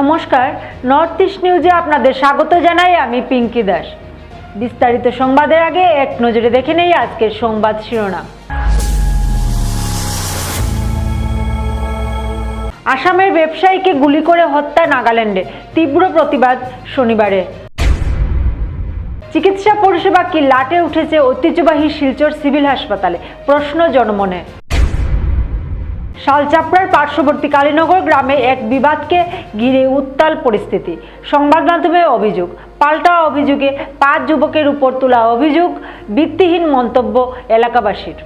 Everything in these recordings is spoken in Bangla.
নমস্কার নর্থ ইস্ট নিউজে আপনাদের স্বাগত জানাই আমি পিঙ্কি দাস। বিস্তারিত সংবাদের আগে এক নজরে দেখে নেই আজকের সংবাদ শিরোনাম। আসামের ব্যবসায়ীকে গুলি করে হত্যা নাগাল্যান্ডে। তীব্র প্রতিবাদ শনিবারে। চিকিৎসা পরিষেবা কি লাটে উঠেছে ঐতিহ্যবাহী শিলচর সিভিল হাসপাতালে? প্রশ্ন জনমনে। শালচাপড়ার পার্শ্ববর্তী কালীনগর গ্রামে এক বিবাদকে ঘিরে উত্তাল পরিস্থিতি। সংবাদ মাধ্যমে অভিযোগ, পাল্টা অভিযোগে পাঁচ যুবকের উপর তোলা অভিযোগ, ভিত্তিহীন মন্তব্য এলাকাবাসীর।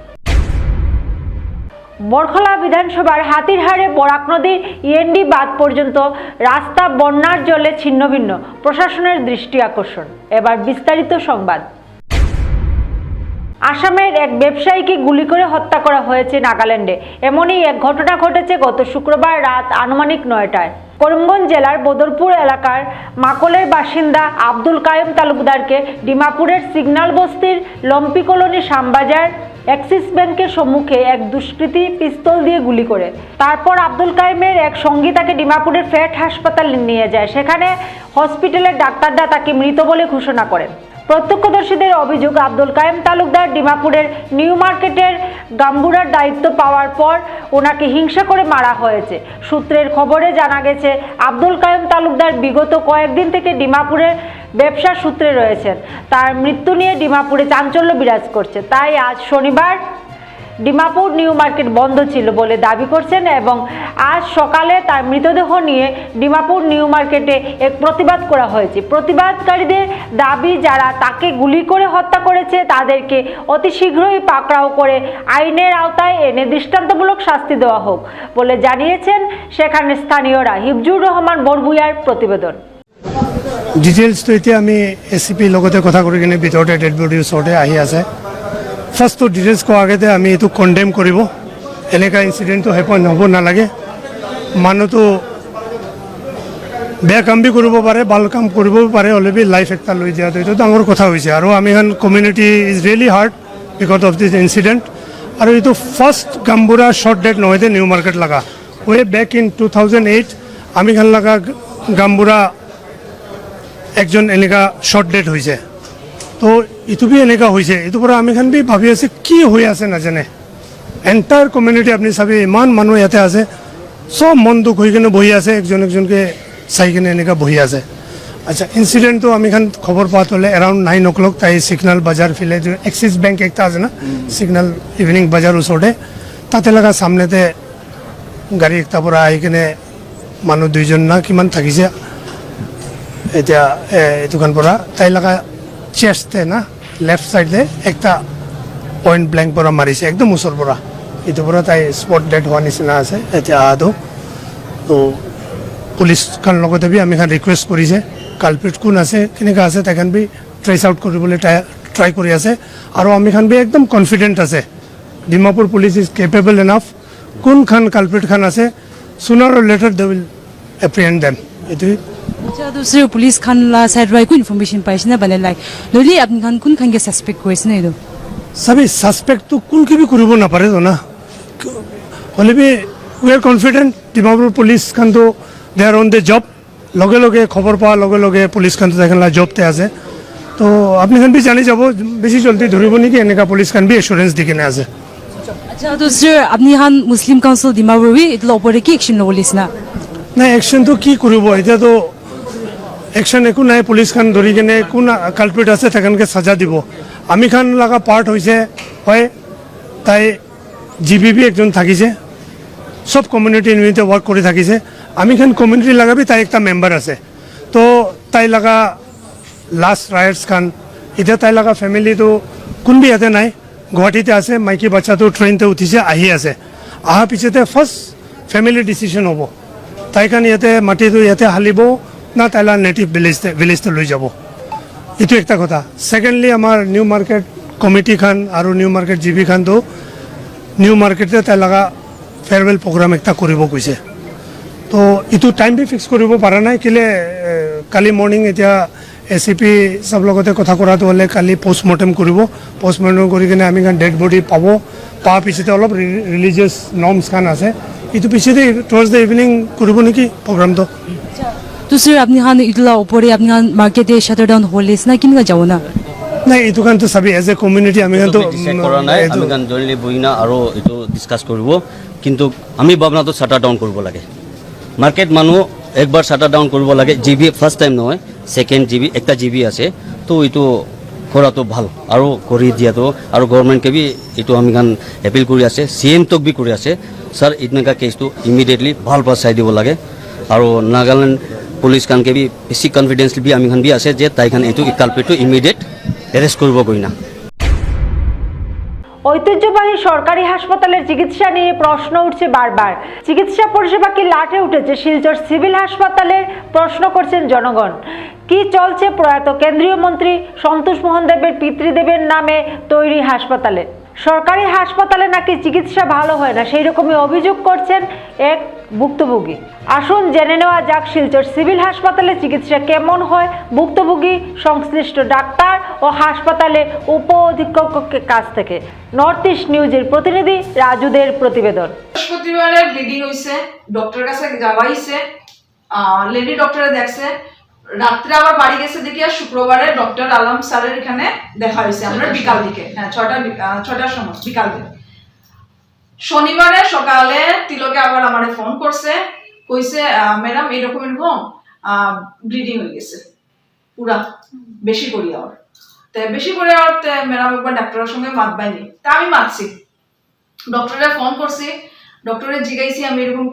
বরখলা বিধানসভার হাতিরহাড়ে বরাক নদীর ইএনডি বাঁধ পর্যন্ত রাস্তা বন্যার জলে ছিন্নভিন্ন। প্রশাসনের দৃষ্টি আকর্ষণ। এবার বিস্তারিত সংবাদ। আসামের এক ব্যবসায়ীকে গুলি করে হত্যা করা হয়েছে নাগাল্যান্ডে। এমনই এক ঘটনা ঘটেছে গত শুক্রবার রাত আনুমানিক নয়টায়। করিমগঞ্জ জেলার বদরপুর এলাকার মাকলের বাসিন্দা আব্দুল কায়েম তালুকদারকে ডিমাপুরের সিগন্যাল বস্তির লম্পি কলোনি শ্যামবাজার অ্যাক্সিস ব্যাংকের সম্মুখে এক দুষ্কৃতী পিস্তল দিয়ে গুলি করে। তারপর আব্দুল কায়েমের এক সঙ্গী তাকে ডিমাপুরের ফ্যাট হাসপাতালে নিয়ে যায়। সেখানে হসপিটালের ডাক্তাররা তাকে মৃত বলে ঘোষণা করেন। প্রত্যক্ষদর্শীদের অভিযোগ, আব্দুল কায়েম তালুকদার ডিমাপুরের নিউ মার্কেটের গাম্বুরার দায়িত্ব পাওয়ার পর ওনাকে হিংসা করে মারা হয়েছে। সূত্রের খবরে জানা গেছে, আব্দুল কায়েম তালুকদার বিগত কয়েকদিন থেকে ডিমাপুরের ব্যবসার সূত্রে রয়েছেন। তার মৃত্যু নিয়ে ডিমাপুরে চাঞ্চল্য বিরাজ করছে। তাই আজ শনিবার ডিমাপুর নিউ মার্কেট বন্ধ ছিল বলে দাবি করছেন এবং আজ সকালে তার মৃতদেহ নিয়ে ডিমাপুর নিউ মার্কেটে এক প্রতিবাদ করা হয়েছে। প্রতিবাদকারীদের দাবি, যারা তাকে গুলি করে হত্যা করেছে, তাদেরকে অতি শীঘ্রই পাকড়াও করে আইনের আওতায় এনে দৃষ্টান্তমূলক শাস্তি দেওয়া হোক বলে জানিয়েছেন সেখানে স্থানীয়রা। হিফজুর রহমান ৰহমান বৰভূঞাৰ প্ৰতিবেদন ডিটেইলছটো এতিয়া আমি এ লগতে কথা কিনে ভিতৰতে ডেড বডিৰ ওচৰতে আহি আছে। ফাৰ্ষ্টটো ডিটেইলছ কোৱাৰ আগতে আমি এইটো কণ্ডেম কৰিব। এনেকুৱা ইনচিডেণ্টটো হেপন হ'ব নালাগে। মানুহটো বেয়া কাম বি কৰিব পাৰে, ভালো কাম কৰিব পাৰে হ'লে বি লাইফ একটা লৈ দিয়াটো এইটো ডাঙৰ কথা হৈছে। আৰু আমি এখন community is really hard because of this incident আৰু এইটো ফাৰ্ষ্ট গাম্বুৰা শ্বৰ্ট ডেট নহয় দে নিউ মাৰ্কেট লগা। Way back in two thousand eight আমি খান লগা গাম্বুৰা একজন এনেকা শ্বৰ্ট ডেট হৈছে। তো ইটো বি এনেকা হৈছে। এইটোৰ পৰা আমি খান ভাবি আছে কি হৈ আছে নাজানে। এণ্টায়াৰ কমিউনিটি আপুনি চাবি ইমান মানুহ ইয়াতে আছে। চব মন দুখ হৈ কিনে বহি আছে একজন একজনকে চাই কিনে এনেকা বহি আছে। আচ্ছা ইনচিডেণ্টটো আমি খান খবৰ পোৱাত হ'লে এৰাউণ্ড নাইন অ' ক্লক তাই চিগনেল বজাৰ ফিলে যে এক্সিছ বেংক একটা আছে না চিগনেল ইভিনিং বজাৰ ওচৰতে তাতে লগা সামনেতে গাড়ী একটাৰ পৰা আহি কিনে মানুহ দুইজন না কিমান থাকিছে এতিয়া এ, এইটোখান পৰা তাই লগা চেষ্টে না লেফট চাইডে একটা পইণ্ট ব্লেংক পৰা মাৰিছে একদম ওচৰৰ পৰা এইটোৰ পৰা তাই স্পট ডেড হোৱা নিচিনা আছে, এতিয়া আহাটো তো পুলিচখন লগতে বি আমি খান ৰিকুৱেষ্ট কৰিছে কালপিট কোন আছে কেনেকুৱা আছে তাইখান বি ট্ৰেচ আউট কৰিবলৈ ট্ৰাই ট্ৰাই কৰি আছে। আৰু আমি খান বি একদম কনফিডেণ্ট আছে, Dimapur police is capable enough কোনখন কালপিট খান আছে sooner later they will apprehend them এইটোৱে পুলিশ খান সাইড রাই কো ইনফরমেশন পাইছে না মানে লাইক নলি আপনি খান কোন খান কে সাসপেক্ট করেছে না এদো চাবি ছাছপেক্টটো কোনকে বি কৰিব নাপাৰে জনা হ'লে বি we are confident Dimapur পুলিচখনতো they are on the job লগে লগে খবৰ পোৱাৰ লগে লগে পুলিচখনতো তেখেতলা জবতে আছে তো আপুনিখান বি জানি যাব বেছি জলদি ধৰিব নেকি এনেকুৱা পুলিচখান বি এচুৰেঞ্চ দি কিনে আছে আচ্ছা দুসরে আপনি খান মুসলিম কাউন্সিল দিমাবুরি এগুলো ওপরে কি অ্যাকশন লবলিস না নাই একশ্যনটো কি কৰিব এতিয়াতো একশ্যন একো নাই পুলিচখন ধৰি কিনে কোন কালপিট আছে তেখেতকে চাজা দিব। আমি খান লগা পাৰ্ট হৈছে, হয়, তাই জি বি বি একজন থাকিছে, চব কমিউনিটি ইউনিটে ৱৰ্ক কৰি থাকিছে। আমি খান কমিউনিটি লগাবি, তাই একটা মেম্বাৰ আছে। তো তাই লগা লাষ্ট ৰাইটছ খান, এতিয়া তাই লগা ফেমিলিটো কোনবি ইয়াতে নাই, গুৱাহাটীতে আছে, মাইকী বাচ্চাটো ট্ৰেইনতে উঠিছে, আহি আছে। অহাৰ পিছতে ফাৰ্ষ্ট ফেমিলি ডিচিশ্যন হ'ব। তাইখান ইয়াতে মাটিটো ইয়াতে হালিব না তাইলা নেটিভ ভিলেজতে ভিলেজতে লৈ যাব এইটো একটা কথা ছেকেণ্ডলি আমাৰ নিউ মাৰ্কেট কমিটিখন আৰু নিউ মাৰ্কেট জি বি খানটো নিউ মাৰ্কেটতে তাই লগা ফেয়াৰৱেল প্ৰগ্ৰাম এটা কৰিব কৈছে তো এইটো টাইম বি ফিক্স কৰিব পৰা নাই কেলে কালি মৰ্ণিং এতিয়া এ চি পি চব লগতে কথা কৰাটো হ'লে কালি পষ্টমৰ্টেম কৰিব পষ্টমৰ্টেম কৰি কিনে আমি ডেড বডি পাব পোৱাৰ পিছতে অলপ ৰিলিজিয়াছ নৰ্মছ খান আছে এইটো পিছেদি টুৱাৰ্ডছ দ্য ইভিনিং কৰিব নেকি প্ৰগ্ৰামটো তো স্যার আপনি খান ইতলা উপরে আপনি খান মার্কেটে শাটার ডাউন হলে না কিনকা যাও না? নাই এইটো কাৰণটো চাবি এজ এ কমিউনিটি আমি ডিচাইড কৰা নাই আমি কাৰণ জইনলি বহি না আৰু এইটো ডিছকাছ কৰিব। কিন্তু আমি ভাৱনাটো শ্বাটাৰ ডাউন কৰিব লাগে। মাৰ্কেট মানুহ একবাৰ শ্বাটাৰ ডাউন কৰিব লাগে জি বি ফাৰ্ষ্ট টাইম নহয় ছেকেণ্ড জি বি একটা জি বি আছে। তো এইটো কৰাটো ভালো আৰু কৰি দিয়াটো আৰু গভৰ্ণমেণ্টকে বি এইটো আমি কাৰণ এপিল কৰি আছে চি এমটোক বি কৰি আছে। ছাৰ এনেকুৱা কেছটো ইমিডিয়েটলি ভালো পাছ চাই দিব লাগে। আৰু নাগালেণ্ড পুলিচ খানকে বি বেছি বি আমি বি আছে যে তাইখান এইটো কালপেটটো ইমিডিয়েট এৰেষ্ট কৰিব গৈ না ঐতিহ্যবাহী সরকারি হাসপাতালের চিকিৎসা নিয়ে প্রশ্ন উঠছে বারবার। চিকিৎসা পরিষেবা কি লাটে উঠেছে? শিলচর সিভিল হাসপাতালে প্রশ্ন করছেন জনগণ। কি চলছে প্রয়াত কেন্দ্রীয় মন্ত্রী সন্তোষ মোহন দেবের পিতৃদেবের নামে তৈরি হাসপাতালে? সরকারি হাসপাতালে নাকি চিকিৎসা ভালো হয় না, সেই রকমই অভিযোগ করছেন এক ভুক্তভোগী। আসুন জেনে নেওয়া যাক শিলচর সিভিল হাসপাতালে চিকিৎসা কেমন হয়। ভুক্তভোগী, সংশ্লিষ্ট ডাক্তার ও হাসপাতালে উপ অধীক্ষকের কাছ থেকে। নর্থ ইস্ট নিউজের প্রতিনিধি রাজুদের প্রতিবেদন। বৃহস্পতিবারে ব্লিডিং হইছে, ডক্টরের কাছে যাওয়া হইছে লেডি ডক্টরে দেখছে রাত্রে আবার বাড়ি গেছে দেখি আর শুক্রবারে ডক্টর আলম স্যারের এখানে দেখা হয়েছে। আমরা বিকাল দিকে হ্যাঁ ছটা ছটার সময় বিকাল দিকে। শনিবারে সকালে তিলকে আবার আমার ফোন করছে কইছে ম্যাডাম এরকম এরকম ব্লিডিং হয়ে গেছে। পুরা বেশি করি আবার। তে বেশি করে আবার ম্যাডাম একবার ডাক্তারের সঙ্গে মাত বাইনি তা আমি মাতছি। ডক্টরে ফোন করছি ডক্টরে জিগাইছি আমি এরকম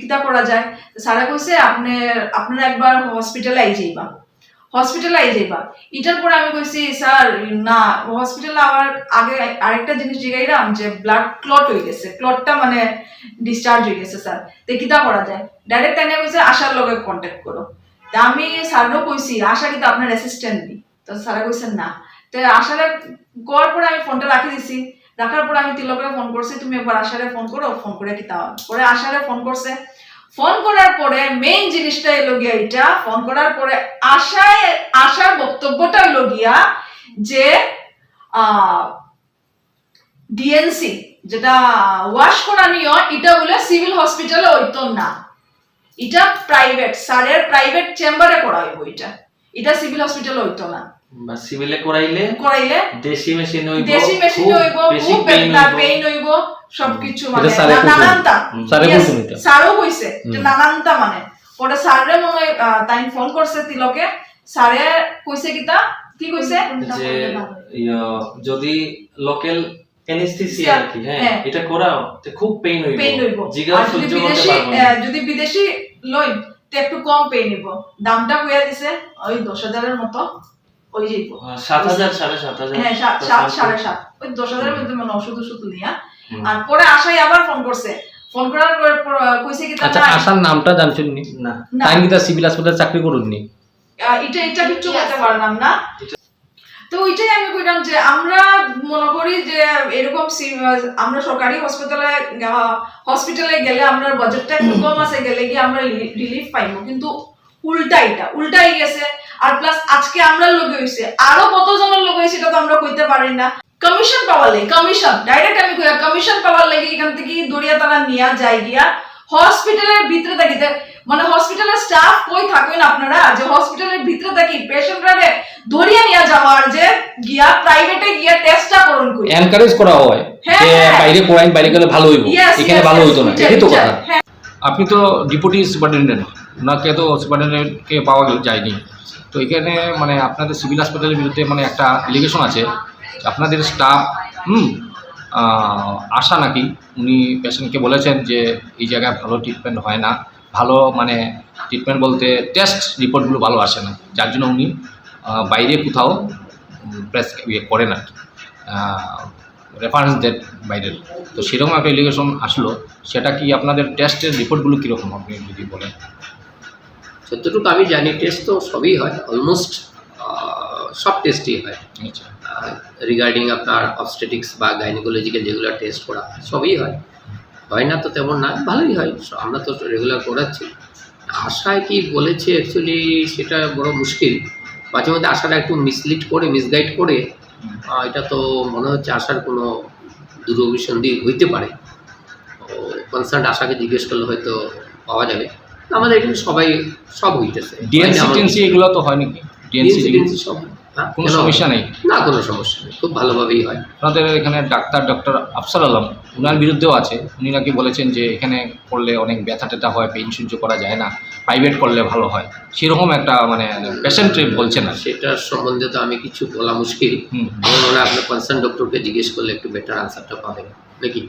কিতা করা যায়? সারা কইছে, আপনি আপনারা একবার হসপিটালে আই যাইবা। হসপিটালে আই যাইবা। এটার পরে আমি কইছি, স্যার, না হসপিটালে আবার আগে আরেকটা জিনিস জিগাইলাম যে ব্লাড ক্লট হয়ে গেছে। ক্লটটা মানে ডিসচার্জ হয়ে গেছে, স্যার। তো কিতা করা যায়? ডাইরেক্ট তাই কইছে, আশার লগে কন্ট্যাক্ট করো। তা আমি স্যারও কইছি, আশা কিন্তু আপনার অ্যাসিস্ট্যান্ট দি তো স্যারা কইছেন না। তো আশারে করার পরে আমি ফোনটা রাখি দিছি। রাখার পরে আমি তিলকরে ফোন করছি, তুমি একবার আশারে ফোন করো ফোন করে কি তাও? পরে আশারে ফোন করছে। ফোন করার পরে মেইন জিনিসটা এলো গিয়া এটা ফোন করার পরে আশায়, আশার বক্তব্যটা এলো গিয়া যে ডিএনসি যেটা ওয়াশ করা নিয়ে এটা বলে সিভিল হসপিটালে হইতো না। এটা প্রাইভেট স্যারের প্রাইভেট চেম্বারে করা হইব এটা। এটা সিভিল হসপিটালে হইতো না। বা সিভিলে করাইলে করাইলে দেশি মেশিন হইব দেশি মেশিন হইব খুব পেইন বেদনা পেইন হইব সবকিছু মানে? নানানটা? স্যারও কইছে যে নানানটা মানে। পরে স্যারে মনে হয় তাই ফোন করছে তিলকে। স্যারে কইছে কিতা? কি কইছে? যে যদি লোকাল অ্যানেস্থেসিয়া আর কি হ্যাঁ হ্যাঁ। এটা করাও তো খুব পেইন হইব। পেইন হইব। সহ্য করতে বিদেশি পারব যদি বিদেশি লই তো একটু কম পেইন হইব। দামটা কইয়া দিছে ওই দশ হাজারের মতো। ওই যাইব হ্যাঁ, সাত হাজার সাড়ে সাত হাজার। হ্যাঁ সাত সাড়ে সাত। ওই দশ হাজারের মধ্যে মানে ওষুধ ওষুধ নিয়া। আর পরে আশাই আবার ফোন করছে। ফোন করার পর- কইছে কি আচ্ছা আসার নামটা জানছেন নি? না। না। সিভিল হাসপাতালে চাকরি করুননি আহ, এটা এটা কিচ্ছু করতে পারলাম না। তো ওইটাই আমি কইলাম যে আমরা মনে করি যে এরকম আমরা সরকারি হসপিটালে হসপিটালে গেলে আমরা বাজেটটা একটু কম আছে গেলে কি আমরা রিলিফ পাইবো কিন্তু উল্টা এটা উল্টাই গেছে। আর প্লাস আজকে আমরা লোক হইছে আরও কতজনের লোক হইছে এটা তো আমরা কইতে পারি না। কমিশন পাওয়ার লাগে কমিশন ডাইরেক্ট আমি কইয়া কমিশন পাওয়ার লাগে এখান থেকে দড়িয়া তারা নিয়া যায় গিয়া হসপিটালের ভিতরে থাকিতে মানে হসপিটালের স্টাফ কই থাকেন আপনারা? যে হসপিটালের ভিতরে থাকি পেশেন্টরা ধরিয়া নিয়ে যাওয়ার যে গিয়া প্রাইভেটে গিয়া টেস্টটা করুন কই। এনকারেজ করা হয় হ্যাঁ, যে হ্যাঁ। বাইরে করাইন বাইরে গেলে ভালো হইব। এখানে ভালো হইতো না এটাই, এটাই তো কথা। হ্যাঁ। আপনি তো ডিপুটি সুপারিনটেন্ডেন্ট ওনাকে তো সুপারিনটেন্ডেন্টকে পাওয়া যায়নি। তো এখানে মানে আপনাদের সিভিল হাসপাতালের বিরুদ্ধে মানে একটা এলিগেশন আছে। আপনাদের স্টাফ হুম আশা নাকি, উনি পেশেন্টকে বলেছেন যে এই জায়গায় ভালো ট্রিটমেন্ট হয় না। ভালো মানে ট্রিটমেন্ট বলতে টেস্ট রিপোর্টগুলো ভালো আসে না। যার জন্য উনি বাইরে কোথাও প্রেস ইয়ে করেন আর কি। রেফারেন্স দেন বাইরের তো সেরকম একটা এলিগেশন আসলো। সেটা কি আপনাদের টেস্টের রিপোর্টগুলো কীরকম, আপনি যদি বলেন? যতটুকু আমি জানি টেস্ট তো সবই হয় অলমোস্ট সব টেস্টই হয়। আচ্ছা। রিগার্ডিং আপনার অবস্টেটিক্স বা গাইনোকোলজিক্যাল যেগুলো টেস্ট করা হয় সবই হয়। হয় না তো তেমন না ভালোই হয়। আমরা তো রেগুলার করাচ্ছি। আশায় কি বলেছে অ্যাকচুয়ালি সেটা বড় মুশকিল। মাঝে মধ্যে আশাটা একটু মিসলিড করে মিসগাইড করে এটা তো মনে হচ্ছে আশার কোনো দুরভিসন্ধি হইতে পারে। কনসার্ন আশাকে জিজ্ঞেস করলে হয়তো পাওয়া যাবে। আমাদের এখানে সবাই সব হইতেছে। ডিএনসি এগুলো তো হয় নাকি ডিএনসি সব কোনো সমস্যা নেই? না কোনো সমস্যা নেই খুব ভালোভাবেই হয়। আপনাদের এখানে ডাক্তার ডক্টর আফসার আলম উনার বিরুদ্ধেও আছে। উনি নাকি বলেছেন যে এখানে করলে অনেক ব্যথা ট্যাথা হয় পেইন সহ্য করা যায় না প্রাইভেট করলে ভালো হয়। সেরকম একটা মানে পেশেন্ট বলছে না সেটার সম্বন্ধে তো আমি কিছু বলা মুশকিল। মনে আপনার কনসার্ন ডক্টরকে জিজ্ঞেস করলে একটু বেটার আনসারটা পাবেন। নাকি?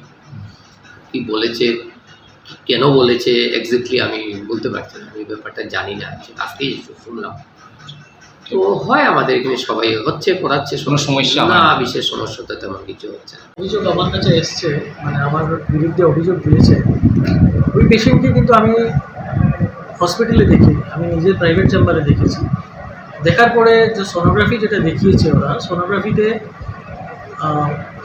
কি বলেছে? কেন বলেছে এক্স্যাক্টলি আমি বলতে পারছি না আমি ব্যাপারটা জানি না আজকেই শুনলাম। তো হয় আমাদের এখানে সবাই হচ্ছে করাচ্ছে কোনো সমস্যা না না? বিশেষ সমস্যা তো তেমন কিছু হচ্ছে না। অভিযোগ আমার কাছে এসছে মানে আমার বিরুদ্ধে অভিযোগ দিয়েছে। ওই পেশেন্টকে কিন্তু আমি হসপিটালে দেখি আমি নিজের প্রাইভেট চেম্বারে দেখেছি। দেখার পরে যে সোনোগ্রাফি যেটা দেখিয়েছে ওরা সোনোগ্রাফিতে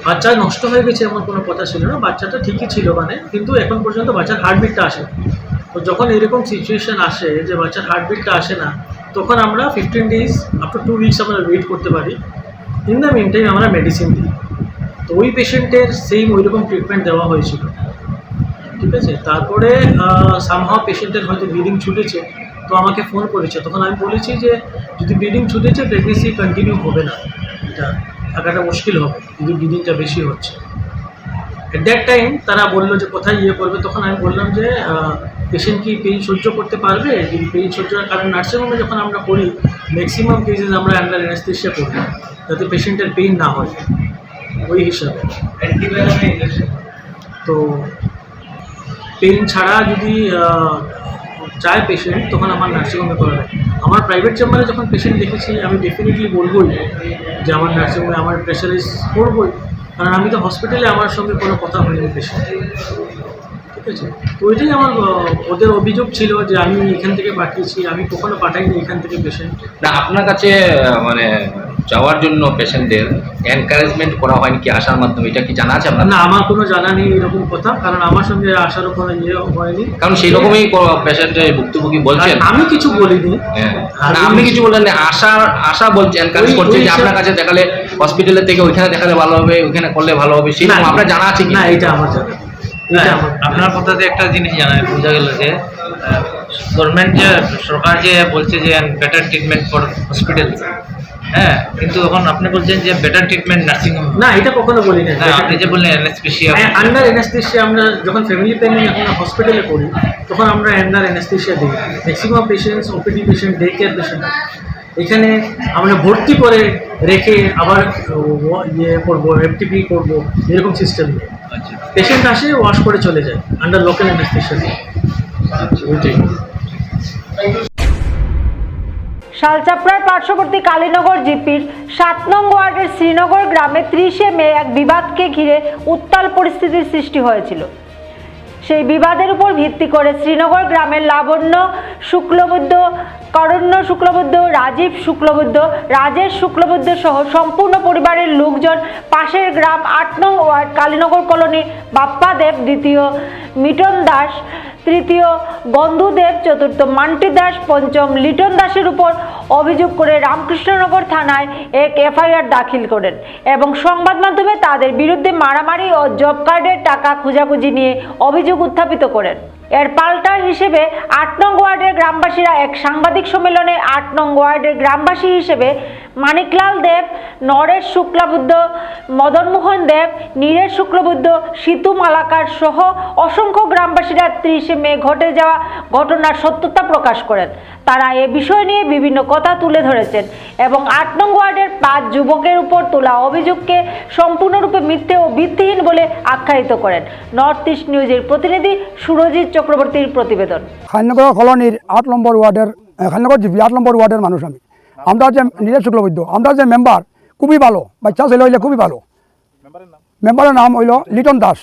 বাচ্চা নষ্ট হয়ে গেছে এমন কোনো কথা ছিল না। বাচ্চাটা ঠিকই ছিল মানে কিন্তু এখন পর্যন্ত বাচ্চার হার্টবিটটা আসে। তো যখন এরকম সিচুয়েশন আসে যে বাচ্চার হার্টবিটটা আসে না, তখন আমরা fifteen days up to two weeks আমরা ওয়েট করতে পারি। ইন দ্য মিন টাইম আমরা মেডিসিন দিই। তো ওই পেশেন্টের সেম ওইরকম ট্রিটমেন্ট দেওয়া হয়েছিল। ঠিক আছে? তারপরে সামহাও পেশেন্টের হয়তো ব্লিডিং ছুটেছে। তো আমাকে ফোন করেছে। তখন আমি বলেছি যে, যদি ব্লিডিং ছুটেছে প্রেগনেন্সি কন্টিনিউ হবে না। এটা। থাকাটা মুশকিল হবে কিন্তু ব্লিডিংটা বেশি হচ্ছে। এট দ্যাট টাইম তারা বলল যে কোথায় ইয়ে করবে তখন আমি বললাম যে পেশেন্ট কি পেইন সহ্য করতে পারবে? পেইন সহ্য কারণ নার্সিংহোমে যখন আমরা করি ম্যাক্সিমাম কেসেস আমরা আন্ডার অ্যানাস্থেশিয়া করি যাতে পেশেন্টের পেইন না হয় ওই হিসাবে। তো পেইন ছাড়া যদি চায় পেশেন্ট তখন আমার নার্সিংহোমে করা হয় আমার প্রাইভেট চেম্বারে যখন পেশেন্ট দেখেছি, আমি ডেফিনেটলি বলবই যে আমার নার্সিংহোমে আমার প্রেশারাইজ করবই। কারণ আমি তো হসপিটালে আমার সঙ্গে কোনো কথা হয়নি পেশেন্ট ঠিক আছে তো ওইটাই আমার ওদের অভিযোগ ছিল যে আমি এখান থেকে পাঠিয়েছি আমি কখনো পাঠাইনি এখান থেকে পেশেন্ট না আপনার কাছে মানে যাওয়ার জন্য পেশেন্টদের এনকারেজমেন্ট করা হয়নি কি আসার মাধ্যমে? এটা কি জানা আছে আপনার? না আমার কোনো জানা নেই এরকম কথা কারণ আমার সঙ্গে আসারও কোনো ইয়ে হয়নি। কারণ সেই রকমই পেশেন্টের ভুক্তভোগী বলছেন। আমি কিছু বলিনি। হ্যাঁ। না, আপনি কিছু বললেন না আশা আশা বলছে এনকারেজ করছে যে আপনার কাছে দেখালে হসপিটালের থেকে ওইখানে দেখালে ভালো হবে ওইখানে করলে ভালো হবে সেই আপনার জানা আছে কি? না এটা আমার জানা আপনার কথাতে একটা জিনিস জানা বোঝা গেল যে গভর্নমেন্ট যে সরকার যে বলছে যে বেটার ট্রিটমেন্ট ফর হসপিটাল হ্যাঁ কিন্তু এখন আপনি বলছেন যে বেটার ট্রিটমেন্ট নার্সিং হোম না এটা কখনো বলি না আপনি যে বললেন এনএসপিসিয়া আন্ডার অ্যানাস্থেশিয়া আমরা যখন ফ্যামিলি প্ল্যানিং এখন হসপিটালে করি তখন আমরা আন্ডার অ্যানাস্থেশিয়া দিই। Maximum patients OPD patient day care patient এখানে আমরা ভর্তি করে রেখে আবার ইয়ে করব এফটিপি করব এরকম সিস্টেম নেই পেশেন্ট আসে ওয়াশ করে চলে যায় আন্ডার লোকাল অ্যানাস্থেশিয়া দিয়ে ওইটাই। শালচাপড়ার পার্শ্ববর্তী কালীনগর জিপির সাত নং ওয়ার্ডের শ্রীনগর গ্রামে ত্রিশে মে এক বিবাদকে ঘিরে উত্তাল পরিস্থিতির সৃষ্টি হয়েছিল। সেই বিবাদের উপর ভিত্তি করে শ্রীনগর গ্রামের লাবণ্য শুক্লবুদ্ধ, করণ্য শুক্লবুদ্ধ, রাজীব শুক্লবুদ্ধ, রাজেশ শুক্লবুদ্ধ সহ সম্পূর্ণ পরিবারের লোকজন পাশের গ্রাম আট নং ওয়ার্ড কালীনগর কলোনির বাপ্পাদেব দ্বিতীয়, মিটন দাস তৃতীয় গন্ধুদেব চতুর্থ মান্টি দাস, পঞ্চম লিটন দাসের উপর অভিযোগ করে রামকৃষ্ণনগর থানায় এক এফআইআর দাখিল করেন এবং সংবাদ মাধ্যমে তাদের বিরুদ্ধে মারামারি ও জব কার্ডের টাকা খোঁজাখুঁজি নিয়ে অভিযোগ উত্থাপিত করেন। এর পাল্টা হিসেবে আট নং ওয়ার্ডের গ্রামবাসীরা এক সাংবাদিক সম্মেলনে আট নং ওয়ার্ডের গ্রামবাসী হিসেবে মানিকলাল দেব, নরেশ শুক্লাবুদ্ধ, মদনমোহন দেব, নীরেশ শুক্লবুদ্ধ, সিতু মালাকার সহ অসংখ্য গ্রামবাসীরা ত্রিশে মে ঘটে যাওয়া ঘটনার সত্যতা প্রকাশ করেন। তারা এ বিষয় নিয়ে বিভিন্ন কথা তুলে ধরেছেন এবং আট নং ওয়ার্ডের পাঁচ যুবকের উপর তোলা অভিযোগকে সম্পূর্ণরূপে মিথ্যে ও ভিত্তিহীন বলে আখ্যায়িত করেন। নর্থ ইস্ট নিউজের প্রতিনিধি সুরজিৎ চক্রবর্তীর প্রতিবেদন। খান্নগর কলোনির আট নম্বর ওয়ার্ডের খান্নগর জিপি আট নম্বর ওয়ার্ডের মানুষ আমি। আমরা যে নীরজ শুক্লবৈদ্য আমরা যে মেম্বার খুবই ভালো। বাচ্চা ছেলে হইলে খুবই ভালো। মেম্বারের নাম? হইল লিটন দাস।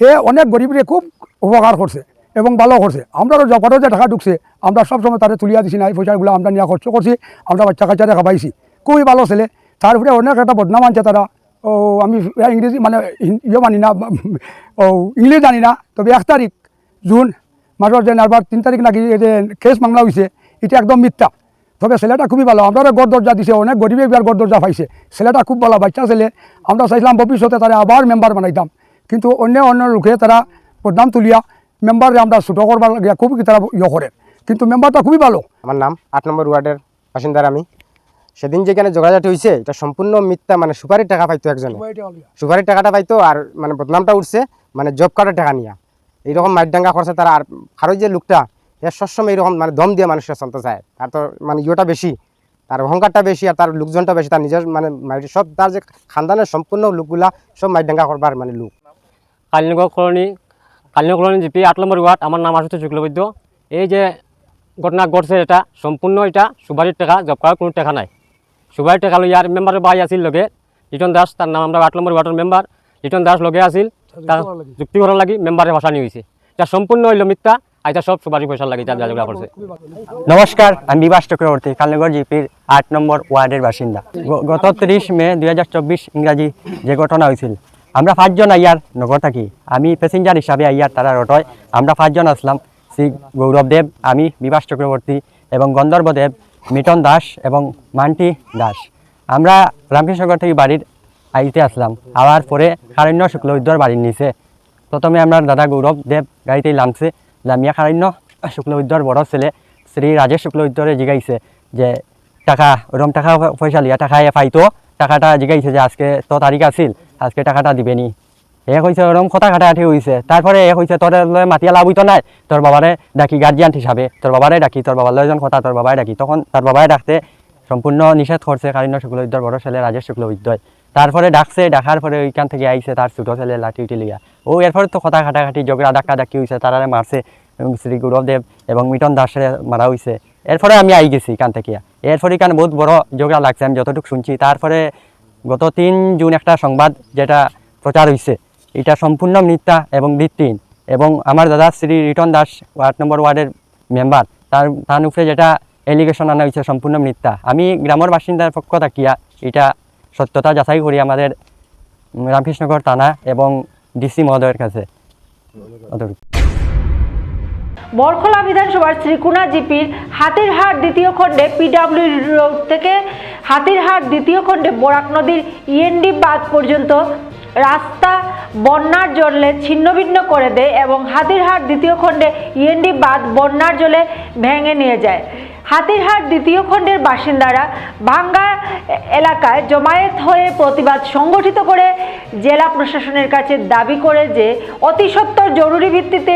হে অনেক গরিবরে খুব উপকার করছে এবং ভালো করছে। আমরা জগতের যে টাকা ঢুকছে আমরা সবসময় তাদের তুলিয়া দিছি না এই পয়সাগুলো আমরা নিয়ে খরচ করছি আমরা বাচ্চা কাচ্চারে খাবাইছি খুবই ভালো ছেলে। তারপরে অনেক একটা বদনাম আনছে তারা। ও আমি ইংরেজি মানে ইয়ে মানি না ও ইংলিশ জানি না তবে এক তারিখ জুন মাসের যে নারবার তিন তারিখ নাকি যে কেস মামলা হয়েছে এটা একদম মিথ্যা। তবে ছেলেটা খুবই ভালো। আমরা গড় দরজা দিছে অনেক গরিবে বিয়ার গড় দরজা পাইছে। ছেলেটা খুব ভালো বাচ্চা ছেলে। আমরা চাইছিলাম ভবিষ্যতে তারা আবার মেম্বার বানাইতাম। কিন্তু অন্য অন্য লোকে তারা বদনাম তুলিয়া মেম্বারে আমরা ছোটো করবার লাগিয়া খুব তারা ইয়ে করে। কিন্তু মেম্বারটা খুবই ভালো। আমার নাম আট নম্বর ওয়ার্ডের বাসিন্দার আমি। সেদিন যেখানে যোগাযোগ হয়েছে এটা সম্পূর্ণ মিথ্যা মানে সুপারির টাকা পাইতো একজনে। সুপারির টাকাটা পাইতো আর মানে বদনামটা উঠছে মানে জব কার্ডের টাকা নিয়া। এইরকম মাইডাঙ্গা করছে তারা আর আরও যে লোকটা এর সবসময় এরকম মানে দম দিয়ে মানুষের চলতে চায়। তার তো মানে ইয়েটা বেশি তার অহংকারটা বেশি আর তার লোকজনটা বেশি তার নিজের মানে সব তার যে খানদানের সম্পূর্ণ লোকগুলা সব মাইডাঙ্গা করবার মানে লোক। Kalinagar colony Kalinagar colony GP আট নম্বর ওয়ার্ড আমার নাম আশুতোষ শুক্লবৈদ্য। এই যে ঘটনা ঘটছে এটা সম্পূর্ণ এটা সুবারির টাকা জব করার কোনো টাকা নাই। সুবারির টাকা লইয়ার মেম্বারের ভাই আছিল লগে লিটন দাস তার নাম আমরা আট নম্বর ওয়ার্ডের মেম্বার লিটন দাস লগে আছিল তার যুক্তি করার লাগি মেম্বারে ভাষা নিয়ে হয়েছে এটা সম্পূর্ণ হইল মিথ্যা আর সব সুবারি পয়সার লাগি যা করছে। নমস্কার আমি বিবাস চক্রবর্তী কালনগর জিপির আট নম্বর ওয়ার্ডের বাসিন্দা। গত তিরিশ মে দুই হাজার চব্বিশ ইংরাজি যে ঘটনা হয়েছিল আমরা পাঁচজন আইয়ার নগর থাকি। আমি প্যাসেঞ্জার হিসাবে আইয়ার তারা রটয়। আমরা পাঁচজন আসলাম শ্রী গৌরব দেব আমি বিবাস চক্রবর্তী এবং গন্ধর্ব দেব মিটন দাস এবং মান্টি দাস। আমরা রামকৃষ্ণগর থেকে বাড়ির আইতে আসলাম। আবার পরে কারণ্য শুক্লবিদ্যার বাড়ির নিচে। প্রথমে আমরা দাদা গৌরব দেব গাড়িতে নামছে। নামিয়া কারণ্য শুক্লবিদ্যার বড় ছেলে শ্রী রাজেশ শুক্লবিদ্যারে জিগাইছে যে টাকা ওরকম টাকা পয়সা লিয়া টাকা পাইতো টাকাটা জিগাইছে যে আজকে তো তারিখ আছিল, আজকে টাকাটা দিবেনি এ কইছে ওরকম কথা কাটাকাটি হয়েছে তারপরে এ কইছে তোর মাতিয়া লাভ হইতো নাই। তোর বাবারে ডাকি গার্জিয়ান হিসাবে তোর বাবারে ডাকি তোর বাবার লয়জন কথা তোর বাবাই ডাকি। তখন তার বাবাই ডাকতে সম্পূর্ণ নিষেধ করছে কারণ্য শুক্লবিদ্যার বড় ছেলে রাজেশ শুক্লবিদ্যায় তারপরে ডাকছে, ডাকার পরে ওইখান থেকে আইছে তার ছোটো ছেলে লাঠি উঠি লিয়া ও এরপরে তো কথা কাটাকাটি, ঝগড়া ডাক্কা ডাকি হয়েছে তারারে মারছে শ্রী গুরুদেব এবং মিটন দাসের মারা হয়েছে এরপরে আমি আই গেছি এখান থেকে। এরপরে এখানে বহুত বড় ঝগড়া লাগছে, আমি যতটুকু শুনছি। তারপরে গত তিন জুন একটা সংবাদ যেটা প্রচার হয়েছে এটা সম্পূর্ণ মিথ্যা এবং ভিত্তিহীন। এবং আমার দাদা শ্রী রিটন দাস ওয়ার্ড নম্বর ওয়ার্ডের মেম্বার, তার তার উপরে যেটা এলিগেশন আনা হয়েছে সম্পূর্ণ মিথ্যা। আমি গ্রামের বাসিন্দার পক্ষ থাকিয়া এটা সত্যতা যাচাই করি আমাদের রামকৃষ্ণগর থানা এবং ডিসি মহোদয়ের কাছে। বরখলা বিধানসভার শ্রীকুনা জিপির হাতিরহাট দ্বিতীয় খণ্ডে পিডাব্লিউ রোড থেকে হাতিরহাট দ্বিতীয় খণ্ডে বরাক নদীর ইএনডি বাঁধ পর্যন্ত রাস্তা বন্যার জলে ছিন্নভিন্ন করে দেয় এবং হাতিরহাট দ্বিতীয় খণ্ডে ইএনডি বাঁধ বন্যার জলে ভেঙে নিয়ে যায়। হাতিরহাট দ্বিতীয় খণ্ডের বাসিন্দারা ভাঙ্গা এলাকায় জমায়েত হয়ে প্রতিবাদ সংগঠিত করে জেলা প্রশাসনের কাছে দাবি করে যে অতি জরুরি ভিত্তিতে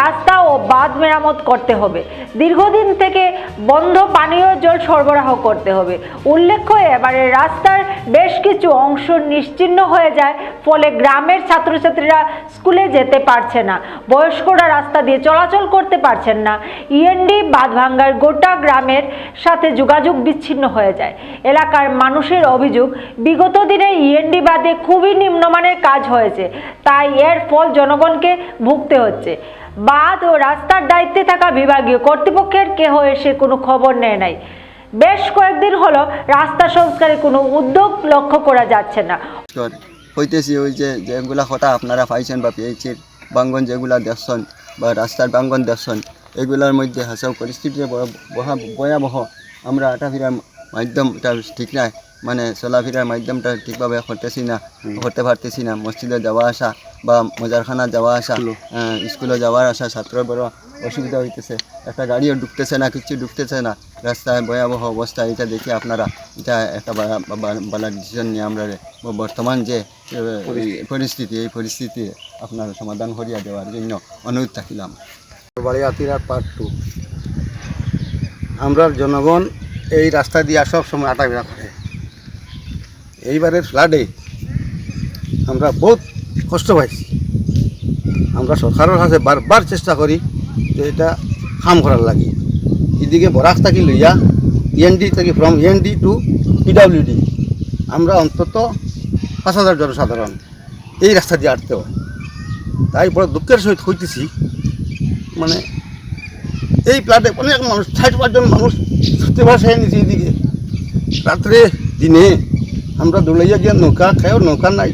রাস্তা ও বাঁধ মেরামত করতে হবে। দীর্ঘদিন থেকে বন্ধ পানীয় জল সরবরাহ করতে হবে। উল্লেখ্য, এবারে রাস্তার বেশ কিছু অংশ নিশ্চিহ্ন হয়ে যায়, ফলে গ্রামের ছাত্রছাত্রীরা স্কুলে যেতে পারছে না। বয়স্করা রাস্তা দিয়ে চলাচল করতে পারছেন না। ইএনডি বাঁধ ভাঙ্গার গোটা গ্রামের সাথে যোগাযোগ বিচ্ছিন্ন হয়ে যায়। এলাকার মানুষের অভিযোগ, বিগত দিনে ইএনডি বাদে খুবই নিম্নমানের কাজ হয়েছে, তাই এর ফল জনগণকে ভুগতে হচ্ছে। বাঁধ ও রাস্তার দায়িত্বে থাকা বিভাগীয় কর্তৃপক্ষের কেহ এসে কোনো খবর নেয় নাই। বেশ কয়েকদিন হলো রাস্তা সংস্কারে কোনো উদ্যোগ লক্ষ্য করা যাচ্ছে না। হইতেছি ওই যে, যেগুলা কথা আপনারা পাইছেন বা পেয়েছেন, বাঙ্গন যেগুলা দেখছেন বা রাস্তার বাঙ্গন দেখছেন এগুলোর মধ্যে হাসাও পরিস্থিতি বড়- বহা- ভয়াবহ। আমরা আটাফিরার মাধ্যমটা ঠিক নাই মানে চলাফেরার মাধ্যমটা ঠিকভাবে করতেছি না করতে পারতেছি না। মসজিদে যাওয়া আসা বা মজারখানা যাওয়া আসা স্কুলে। যাওয়ার আসা ছাত্রের বড় অসুবিধা হইতেছে। একটা গাড়িও ঢুকতেছে না কিছু ঢুকতেছে না। রাস্তায় ভয়াবহ অবস্থা এটা দেখি আপনারা এটা একটা বালা ডিসিশন নিয়ে আমরা বর্তমান যে পরিস্থিতি এই পরিস্থিতি আপনারা সমাধান করিয়া দেওয়ার জন্য অনুরোধ থাকিলাম। পার্ট টু আমরা জনগণ এই রাস্তা দিয়ে সব সময় আটাবেড়া করে। এইবারের ফ্লাডে আমরা বহুত কষ্ট পাইছি। আমরা সরকারের কাছে বারবার চেষ্টা করি যে এটা কাম করার লাগে। এদিকে বরাক থাকি লইয়া ইএনডি থাকি ফ্রম ইএনডি টু পিডাব্লিউডি আমরা অন্তত পাঁচ হাজার জনসাধারণ এই রাস্তা দিয়ে আটতে হয়। তাই বড় দুঃখের সহিত হইতেছি মানে এই প্লাটে অনেক মানুষ, ষাট পাঁচজন মানুষ ছুটতে ভাসায় নিচে এদিকে রাত্রে, দিনে আমরা দৌড়াইয়া গিয়া নৌকা খেয়েও, নৌকা নাই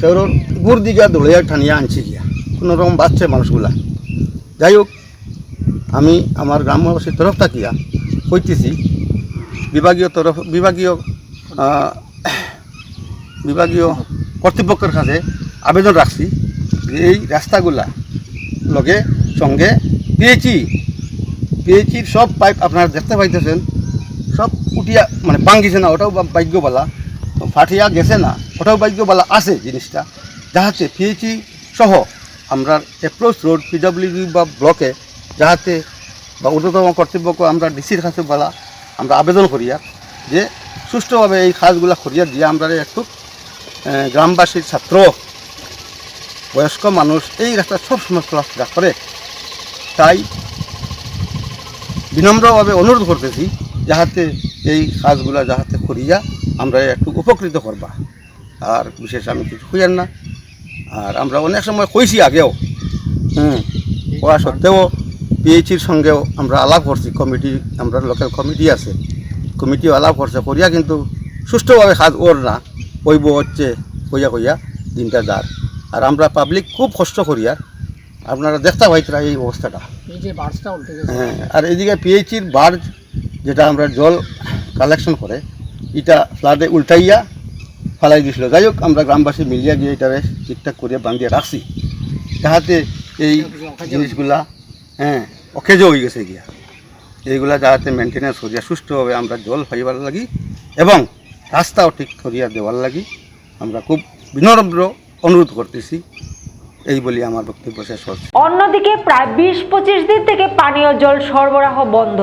কেউ গুড় দিকে দৌড়াইয়া ঠানিয়া আনছি গিয়া কোনো রকম বাঁচছে মানুষগুলা। যাই হোক, আমি আমার গ্রামবাসীর তরফ থাকিয়া কইতেছি, বিভাগীয় তরফ, বিভাগীয় বিভাগীয় কর্তৃপক্ষের কাছে আবেদন রাখছি এই রাস্তাগুলা লগে সঙ্গে পিএইচি পিএইচির সব পাইপ আপনারা দেখতে পাইতেছেন। সব উঠিয়া মানে ভাঙ্গিছে না, ওটাও ভাগ্যবালা। ফাটিয়া গেছে না, ওটাও ভাগ্যবালা আছে জিনিসটা। যাহাতে পিএইচি সহ আমরা অ্যাপ্রোচ রোড পিডব্লিউডি বা ব্লকে যাহাতে বা ঊর্ধ্বতম কর্তৃপক্ষ, আমরা ডিসির কাছে বলা আমরা আবেদন করিয়া যে সুষ্ঠুভাবে এই কাজগুলা করিয়া দিয়ে আমরা একটু গ্রামবাসীর ছাত্র বয়স্ক মানুষ এই রাস্তা সবসময় চলাফেরা করে। তাই বিনম্রভাবে অনুরোধ করতেছি, যাহাতে এই কাজগুলা যাহাতে করিয়া আমরা একটু উপকৃত করবা। আর বিশেষ আমি কিছু খুঁজার না। আর আমরা অনেক সময় কইছি আগেও, হুম করা সত্ত্বেও পিএইচির সঙ্গেও আমরা আলাপ করছি, কমিটি, আমরা লোকাল কমিটি আছে, কমিটিও আলাপ করছে, করিয়া কিন্তু সুষ্ঠুভাবে কাজ ওর না, কইব হচ্ছে, কইয়া কইয়া দিনটা যার। আর আমরা পাবলিক খুব কষ্ট করিয়া আপনারা দেখতে পাইতরা এই অবস্থাটা। হ্যাঁ আর এদিকে পিএইচির বার্জ যেটা আমরা জল কালেকশন করে এটা ফ্লাডে উল্টাইয়া ফালাই দিছিল যাই হোক আমরা গ্রামবাসী মিলিয়া গিয়ে এটারে ঠিকঠাক করিয়া বান্ধিয়ে রাখছি। যাহাতে এই জিনিসগুলা হ্যাঁ অকেজ হয়ে গেছে গিয়া। এইগুলা যাহাতে মেনটেনেন্স করিয়া সুষ্ঠুভাবে আমরা জল পাইবার লাগি এবং রাস্তাও ঠিক করিয়া দেওয়ার লাগি। আমরা খুব বিনম্র অনুরোধ করতেছি। এই বলি আমার বক্তব্য শেষ হচ্ছে অন্যদিকে প্রায় বিশ পঁচিশ দিন থেকে পানীয় জল সরবরাহ বন্ধ।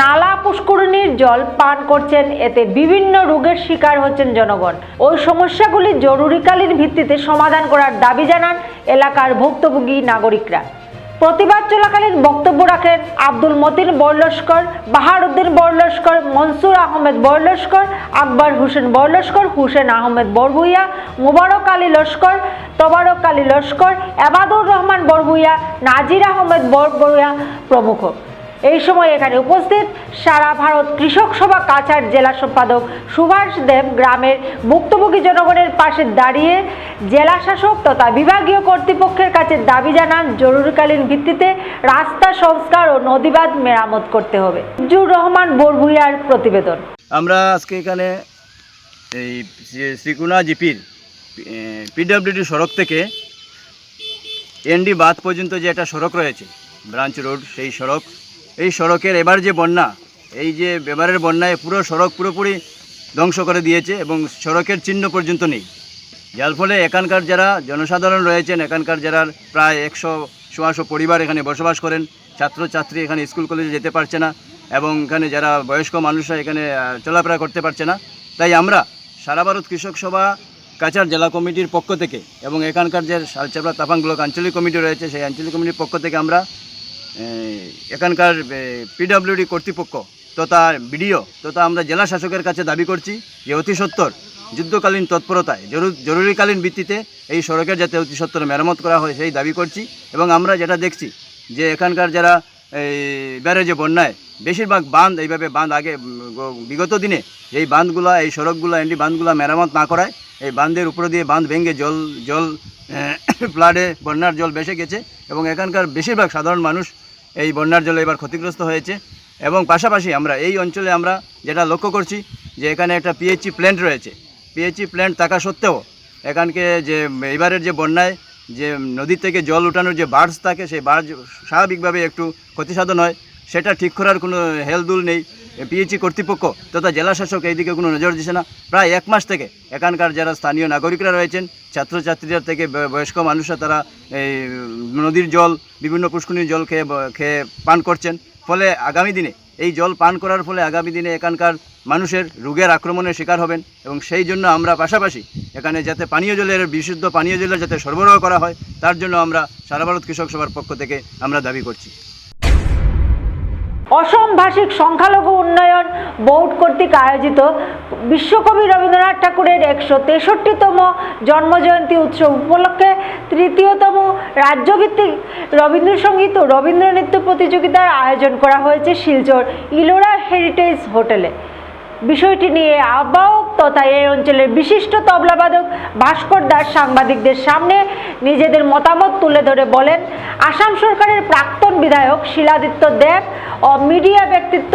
নালা পুষ্করিণীর জল পান করছেন, এতে বিভিন্ন রোগের শিকার হচ্ছেন জনগণ। ওই সমস্যাগুলি জরুরিকালীন ভিত্তিতে সমাধান করার দাবি জানান এলাকার ভুক্তভোগী নাগরিকরা। প্রতিবাদ চলাকালীন বক্তব্য রাখেন আব্দুল মতিন বরলস্কর বাহারুদ্দিন বরলস্কর মনসুর আহমেদ বরলস্কর আকবর হোসেন বরলস্কর হুসেন আহমেদ বরভুইয়া মুবারক আলী লস্কর, তবারক আলী লস্কর, এবাদুর রহমান বরভুইয়া নাজির আহমেদ বরভুইয়া প্রমুখ। এই সময় এখানে উপস্থিত সারা ভারত কৃষক সভা কাছাড় জেলা সম্পাদক সুভাষ দেব গ্রামের ভুক্তভোগী জনগণের পাশে দাঁড়িয়ে জেলা শাসক তথা বিভাগীয় কর্তৃপক্ষের কাছে দাবি জানান, জরুরিকালীন ভিত্তিতে রাস্তা সংস্কার ও নদীবাদ মেরামত করতে হবে। জুর রহমান, বরভুইয়ার প্রতিবেদন। আমরা আজকে এখানে এই শ্রীকুনা জিপির পিডব্লিউডি সড়ক থেকে এনডি বাঁধ পর্যন্ত যে একটা সড়ক রয়েছে, ব্রাঞ্চ রোড, সেই সড়ক এই সড়কের এবার যে বন্যা, এই যে এবারের বন্যায় পুরো সড়ক পুরোপুরি ধ্বংস করে দিয়েছে এবং সড়কের চিহ্ন পর্যন্ত নেই। যার ফলে এখানকার যারা জনসাধারণ রয়েছেন, এখানকার যারা প্রায় একশো, সোয়াশো পরিবার এখানে বসবাস করেন, ছাত্রছাত্রী এখানে স্কুল কলেজে যেতে পারছে না এবং এখানে যারা বয়স্ক মানুষরা এখানে চলাফেরা করতে পারছে না। তাই আমরা সারা ভারত কৃষক সভা, কাছাড় জেলা কমিটির পক্ষ থেকে এবং এখানকার যে শালচাপড়া তাপাং ব্লক আঞ্চলিক কমিটি রয়েছে, সেই আঞ্চলিক কমিটির পক্ষ থেকে আমরা এখানকার পিডাব্লিউডি কর্তৃপক্ষ তথা বিডিও তথা আমরা জেলা শাসকের কাছে দাবি করছি যে অতি সত্তর যুদ্ধকালীন তৎপরতায় জরুরিকালীন ভিত্তিতে এই সড়কের যাতে অতি সত্তর মেরামত করা হয় সেই দাবি করছি এবং আমরা যেটা দেখছি যে এখানকার যারা এই যে বন্যায়, বেশিরভাগ বাঁধ এইভাবে বাঁধ আগে বিগত দিনে এই বাঁধগুলা, এই সড়কগুলো, এন্ডি বাঁধগুলা মেরামত না করায়, এই বাঁধের উপরে দিয়ে বাঁধ ভেঙে জল জল ফ্লাডে বন্যার জল বেসে গেছে এবং এখানকার বেশিরভাগ সাধারণ মানুষ এই বন্যার জলে এবার ক্ষতিগ্রস্ত হয়েছে এবং পাশাপাশি আমরা এই অঞ্চলে আমরা যেটা লক্ষ্য করছি যে এখানে একটা পিএইচি প্ল্যান্ট রয়েছে। পিএইচি প্ল্যান্ট থাকা সত্ত্বেও এখানকে যে, এবারের যে বন্যায় যে নদী থেকে জল উঠানোর যে বার্জ থাকে, সেই বার্জ স্বাভাবিকভাবে একটু ক্ষতিসাধন হয়। সেটা ঠিক করার কোনো হেলদুল নেই। পিএইচি কর্তৃপক্ষ তথা জেলা শাসক এইদিকে কোনো নজর দিচ্ছে না। প্রায় এক মাস থেকে এখানকার যারা স্থানীয় নাগরিকরা রয়েছেন ছাত্রছাত্রীরা থেকে বয়স্ক মানুষরা তারা এই নদীর জল, বিভিন্ন পুষ্করণীর জল খেয়ে খেয়ে পান করছেন। ফলে আগামী দিনে এই জল পান করার ফলে আগামী দিনে এখানকার মানুষের রোগের আক্রমণের শিকার হবেন এবং সেই জন্য আমরা পাশাপাশি এখানে যাতে পানীয় জলের বিশুদ্ধ পানীয় জলের যাতে সরবরাহ করা হয়, তার জন্য আমরা সারা ভারত কৃষক সভার পক্ষ থেকে আমরা দাবি করছি। অসম ভাষিক সংখ্যালঘু উন্নয়ন বোর্ড কর্তৃক আয়োজিত বিশ্বকবি রবীন্দ্রনাথ ঠাকুরের একশো তেষট্টিতম জন্মজয়ন্তী উৎসব উপলক্ষে তৃতীয়তম রাজ্যভিত্তিক রবীন্দ্রসঙ্গীত ও রবীন্দ্র নৃত্য প্রতিযোগিতার আয়োজন করা হয়েছে শিলচর ইলোরা হেরিটেজ হোটেলে। বিষয়টি নিয়ে আহ্বায়ক তথা এই অঞ্চলের বিশিষ্ট তবলাবাদক ভাস্কর দাস সাংবাদিকদের সামনে নিজেদের মতামত তুলে ধরে বলেন, আসাম সরকারের প্রাক্তন বিধায়ক শিলাদিত্য দেব ও মিডিয়া ব্যক্তিত্ব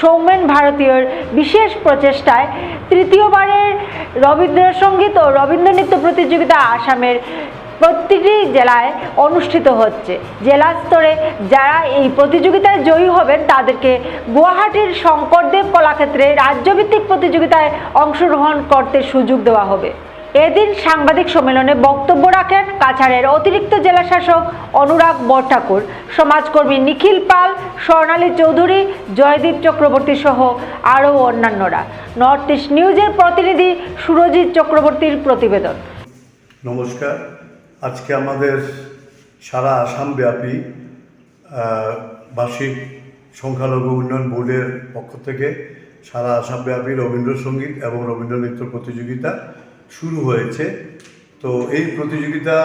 সৌমেন ভারতীয়র বিশেষ প্রচেষ্টায় তৃতীয়বারের রবীন্দ্রসঙ্গীত ও রবীন্দ্র নৃত্য প্রতিযোগিতা আসামের প্রতিটি জেলায় অনুষ্ঠিত হচ্ছে। জেলা স্তরে যারা এই প্রতিযোগিতায় জয়ী হবেন, তাদেরকে গুয়াহাটির শঙ্করদেব কলাক্ষেত্রে রাজ্যভিত্তিক প্রতিযোগিতায় অংশগ্রহণ করতে সুযোগ দেওয়া হবে। এদিন সাংবাদিক সম্মেলনে বক্তব্য রাখেন কাছাড়ের অতিরিক্ত জেলা শাসক অনুরাগ বরঠাকুর, সমাজকর্মী নিখিল পাল, স্বর্ণালী চৌধুরী, জয়দীপ চক্রবর্তী সহ আরও অন্যান্যরা। নর্থ ইস্ট নিউজের প্রতিনিধি সুরজিৎ চক্রবর্তীর প্রতিবেদন। নমস্কার। আজকে আমাদের সারা আসামব্যাপী বার্ষিক সংখ্যালঘু উন্নয়ন বোর্ডের পক্ষ থেকে সারা আসামব্যাপী রবীন্দ্রসঙ্গীত এবং রবীন্দ্র নৃত্য প্রতিযোগিতা শুরু হয়েছে। তো এই প্রতিযোগিতা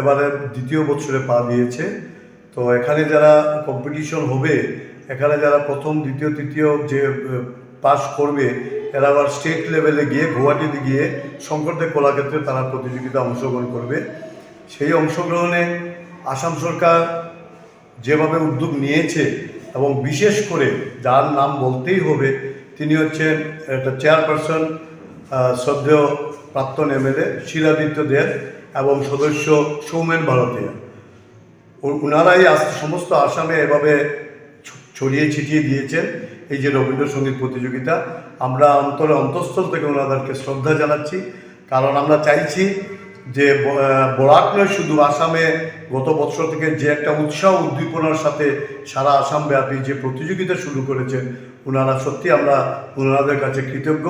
এবারে দ্বিতীয় বছরে পা দিয়েছে। তো এখানে যারা কম্পিটিশন হবে, এখানে যারা প্রথম, দ্বিতীয়, তৃতীয় যে পাস করবে, এরা আবার স্টেট লেভেলে গিয়ে, গুয়াহাটিতে গিয়ে শঙ্করদেব কলাক্ষেত্রে তারা প্রতিযোগিতা অংশগ্রহণ করবে। সেই অংশগ্রহণে আসাম সরকার যেভাবে উদ্যোগ নিয়েছে এবং বিশেষ করে যার নাম বলতেই হবে, তিনি হচ্ছেন একটা চেয়ারপারসন শ্রদ্ধেয় প্রাক্তন এমএলএ শিলাদিত্য দেব এবং সদস্য সৌমেন ভারতীয়। ওনারাই সমস্ত আসামে এভাবে ছড়িয়ে ছিটিয়ে দিয়েছেন। এই যে রবীন্দ্রসঙ্গীত প্রতিযোগিতা, আমরা অন্তরে অন্তঃস্থল থেকে ওনাদেরকে শ্রদ্ধা জানাচ্ছি। কারণ আমরা চাইছি যে বরাক নয়, শুধু আসামে গত বছর থেকে যে একটা উৎসাহ উদ্দীপনার সাথে সারা আসাম ব্যাপী যে প্রতিযোগিতা শুরু করেছেন ওনারা সত্যি আমরা ওনাদের কাছে কৃতজ্ঞ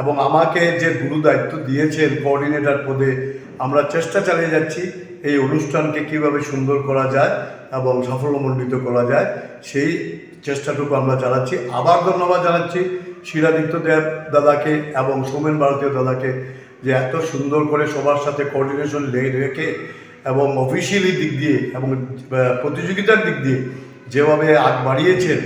এবং আমাকে যে গুরু দায়িত্ব দিয়েছেন কোঅর্ডিনেটর পদে, আমরা চেষ্টা চালিয়ে যাচ্ছি এই অনুষ্ঠানকে কীভাবে সুন্দর করা যায় এবং সাফল্যমণ্ডিত করা যায়, সেই চেষ্টাটুকু আমরা চালাচ্ছি। আবার ধন্যবাদ জানাচ্ছি শিলাদিত্য দেব দাদাকে এবং সোমেন ভারতীয় দাদাকে। যে এত সুন্দর করে সবার সাথে কোঅর্ডিনেশন রেখে এবং অফিসিয়ালি দিক দিয়ে এবং প্রতিযোগিতার দিক দিয়ে যেভাবে আগ বাড়িয়েছেন,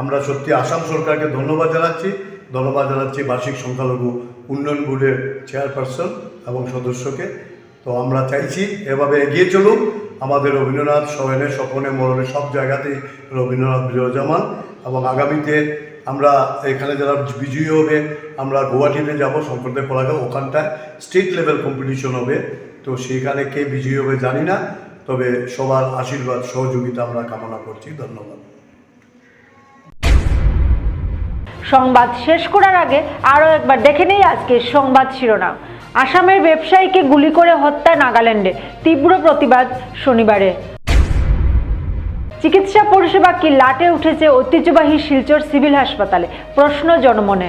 আমরা সত্যি আসাম সরকারকে ধন্যবাদ জানাচ্ছি। ধন্যবাদ জানাচ্ছি বার্ষিক সংখ্যালঘু উন্নয়ন বোর্ডের চেয়ারপারসন এবং সদস্যকে। তো আমরা চাইছি এভাবে এগিয়ে চলুক। আমাদের রবীন্দ্রনাথ শয়নে স্বপনে মরণে সব জায়গাতেই রবীন্দ্রনাথ বিরাজমান এবং আগামীতে আমরা এখানে যারা বিজয়ী হবে, আমরা গুয়াহাটিতে যাব, শঙ্করদেব কলাকে ওখানটায় স্টেট লেভেল কম্পিটিশন হবে। তো সেখানে কে বিজয়ী হবে জানি না, তবে সবার আশীর্বাদ, সহযোগিতা আমরা কামনা করছি। ধন্যবাদ। সংবাদ শেষ করার আগে আরও একবার দেখে নেই আজকে সংবাদ শিরোনাম। আসামের ব্যবসায়ীকে গুলি করে হত্যা নাগাল্যান্ডে। তীব্র প্রতিবাদ শনিবারে। চিকিৎসা পরিষেবা কি লাটে উঠেছে ঐতিহ্যবাহী শিলচর সিভিল হাসপাতালে? প্রশ্ন জনমনে।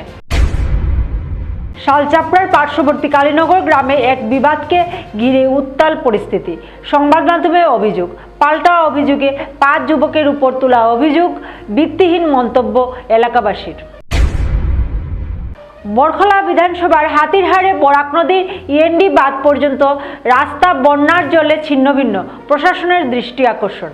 শালচাপড়ার পার্শ্ববর্তী কালীনগর গ্রামে এক বিবাদকে ঘিরে উত্তাল পরিস্থিতি। সংবাদ মাধ্যমে অভিযোগ, পাল্টা অভিযোগে পাঁচ যুবকের উপর তোলা অভিযোগ, ভিত্তিহীন মন্তব্য এলাকাবাসীর। বরখলা বিধানসভার হাতিরহাড়ে বরাক নদীর ইএনডি বাঁধ পর্যন্ত রাস্তা বন্যার জলে ছিন্নভিন্ন। প্রশাসনের দৃষ্টি আকর্ষণ।